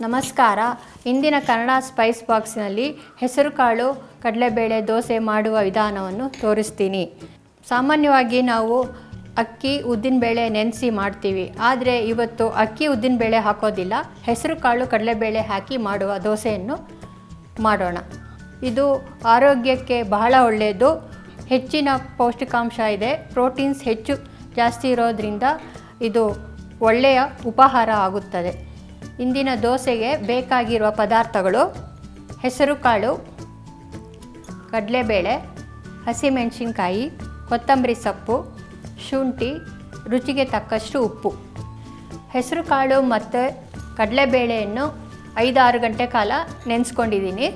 ನಮಸ್ಕಾರ. ಇಂದಿನ ಕನ್ನಡ ಸ್ಪೈಸ್ ಬಾಕ್ಸ್ನಲ್ಲಿ ಹೆಸರುಕಾಳು ಕಡಲೆಬೇಳೆ ದೋಸೆ ಮಾಡುವ ವಿಧಾನವನ್ನು ತೋರಿಸ್ತೀನಿ. ಸಾಮಾನ್ಯವಾಗಿ ನಾವು ಅಕ್ಕಿ, ಉದ್ದಿನಬೇಳೆ ನೆನೆಸಿ ಮಾಡ್ತೀವಿ. ಆದರೆ ಇವತ್ತು ಅಕ್ಕಿ, ಉದ್ದಿನಬೇಳೆ ಹಾಕೋದಿಲ್ಲ. ಹೆಸರುಕಾಳು ಕಡಲೆಬೇಳೆ ಹಾಕಿ ಮಾಡುವ ದೋಸೆಯನ್ನು ಮಾಡೋಣ. ಇದು ಆರೋಗ್ಯಕ್ಕೆ ಬಹಳ ಒಳ್ಳೆಯದು ಹೆಚ್ಚಿನ ಪೌಷ್ಟಿಕಾಂಶ ಇದೆ. ಪ್ರೋಟೀನ್ಸ್ ಹೆಚ್ಚು ಜಾಸ್ತಿ ಇರೋದರಿಂದ ಇದು ಒಳ್ಳೆಯ ಉಪಹಾರ ಆಗುತ್ತದೆ. ಇಂದಿನ ದೋಸೆಗೆ ಬೇಕಾಗಿರುವ ಪದಾರ್ಥಗಳು ಹೆಸರುಕಾಳು ಕಡಲೆಬೇಳೆ, ಹಸಿಮೆಣಸಿನ್ಕಾಯಿ, ಕೊತ್ತಂಬರಿ ಸೊಪ್ಪು, ಶುಂಠಿ, ರುಚಿಗೆ ತಕ್ಕಷ್ಟು ಉಪ್ಪು. ಹೆಸರುಕಾಳು ಮತ್ತು ಕಡಲೆಬೇಳೆಯನ್ನು ಐದಾರು ಗಂಟೆ ಕಾಲ ನೆನೆಸ್ಕೊಂಡಿದ್ದೀನಿ.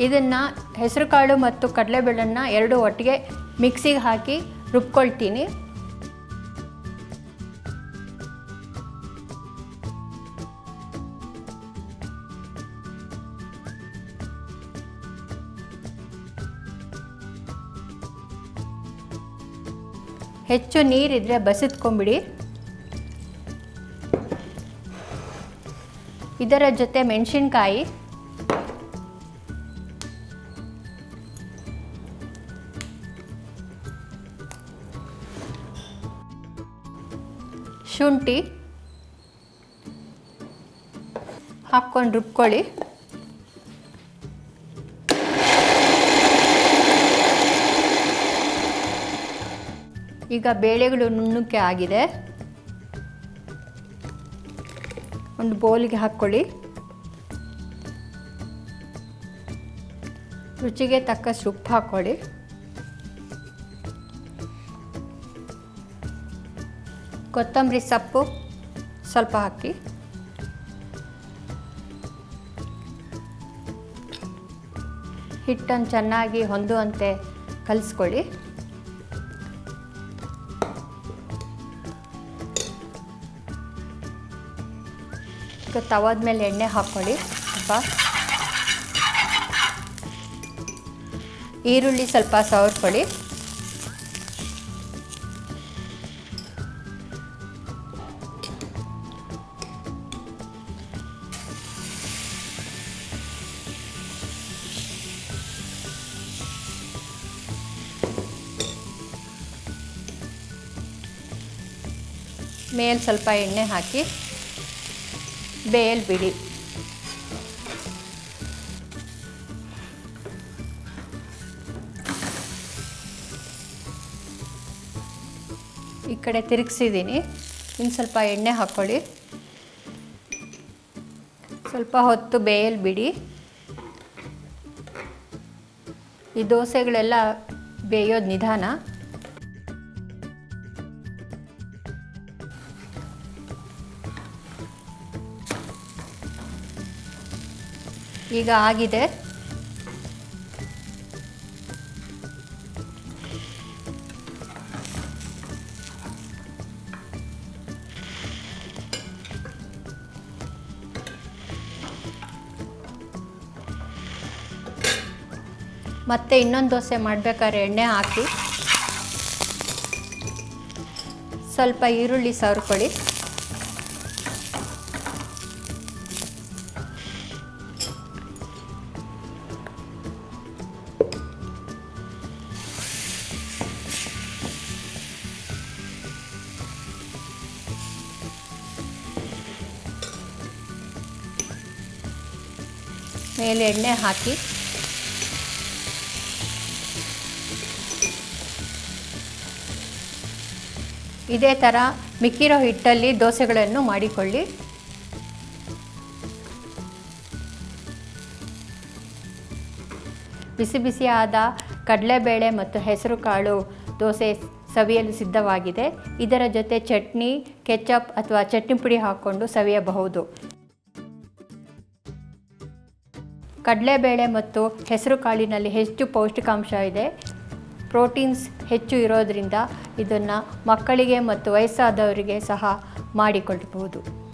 ಇದನ್ನು ಹೆಸರುಕಾಳು ಮತ್ತು ಕಡಲೆಬೇಳೆಯನ್ನು ಎರಡು ಒಟ್ಟಿಗೆ ಮಿಕ್ಸಿಗೆ ಹಾಕಿ ರುಬ್ಕೊಳ್ತೀನಿ. ಹೆಚ್ಚು ನೀರಿದ್ರೆ ಬಸಿದ್ಕೊಂಬಿಡಿ ಇದರ ಜೊತೆ ಮೆಣಸಿನ್ಕಾಯಿ. ಶುಂಠಿ. ಹಾಕ್ಕೊಂಡು ರುಬ್ಕೊಳ್ಳಿ. ಈಗ ಬೇಳೆಗಳು ನುಣ್ಣಕ್ಕೆ ಆಗಿದೆ. ಒಂದು ಬೌಲಿಗೆ ಹಾಕ್ಕೊಳ್ಳಿ. ರುಚಿಗೆ ತಕ್ಕಷ್ಟು ಉಪ್ಪು ಹಾಕ್ಕೊಳ್ಳಿ. ಕೊತ್ತಂಬರಿ ಸೊಪ್ಪು ಸ್ವಲ್ಪ ಹಾಕಿ. ಹಿಟ್ಟನ್ನು ಚೆನ್ನಾಗಿ ಹೊಂದುವಂತೆ ಕಲಿಸ್ಕೊಳ್ಳಿ. ಈಗ ತವದ ಮೇಲೆ ಎಣ್ಣೆ ಹಾಕ್ಕೊಳ್ಳಿ ಸ್ವಲ್ಪ. ಈರುಳ್ಳಿ ಸ್ವಲ್ಪ ಸವರ್ಕೊಳ್ಳಿ. ಮೇಲೆ ಸ್ವಲ್ಪ ಎಣ್ಣೆ ಹಾಕಿ. ಬೇಯಲ್ ಬಿಡಿ ಈ ಕಡೆ ತಿರುಗಿಸಿದ್ದೀನಿ. ಇನ್ನು ಸ್ವಲ್ಪ ಎಣ್ಣೆ ಹಾಕ್ಕೊಳ್ಳಿ ಸ್ವಲ್ಪ ಹೊತ್ತು ಬೇಯಲ್ ಬಿಡಿ ಈ ದೋಸೆಗಳೆಲ್ಲ ಬೇಯೋದು ನಿಧಾನ. ಈಗ ಆಗಿದೆ. ಮತ್ತೆ ಇನ್ನೊಂದು ದೋಸೆ ಮಾಡಬೇಕಾದ್ರೆ ಎಣ್ಣೆ ಹಾಕಿ. ಸ್ವಲ್ಪ ಈರುಳ್ಳಿ ಸವರ್ಕೊಳ್ಳಿ. ಮೇಲೆ ಎಣ್ಣೆ ಹಾಕಿ. ಇದೇ ಥರ ಮಿಕ್ಕಿರೋ ಹಿಟ್ಟಲ್ಲಿ ದೋಸೆಗಳನ್ನು ಮಾಡಿಕೊಳ್ಳಿ. ಬಿಸಿ ಬಿಸಿಯಾದ ಕಡಲೆಬೇಳೆ ಮತ್ತು ಹೆಸರುಕಾಳು ದೋಸೆ ಸವಿಯಲು ಸಿದ್ಧವಾಗಿದೆ. ಇದರ ಜೊತೆ ಚಟ್ನಿ, ಕೆಚಪ್ ಅಥವಾ ಚಟ್ನಿ ಪುಡಿ ಹಾಕ್ಕೊಂಡು ಸವಿಯಬಹುದು. ಕಡಲೆಬೇಳೆ ಮತ್ತು ಹೆಸರು ಕಾಳಿನಲ್ಲಿ ಹೆಚ್ಚು ಪೌಷ್ಟಿಕಾಂಶ ಇದೆ. ಪ್ರೋಟೀನ್ಸ್ ಹೆಚ್ಚು ಇರೋದರಿಂದ ಇದನ್ನು ಮಕ್ಕಳಿಗೆ ಮತ್ತು ವಯಸ್ಸಾದವರಿಗೆ ಸಹ ಮಾಡಿಕೊಳ್ಳಬಹುದು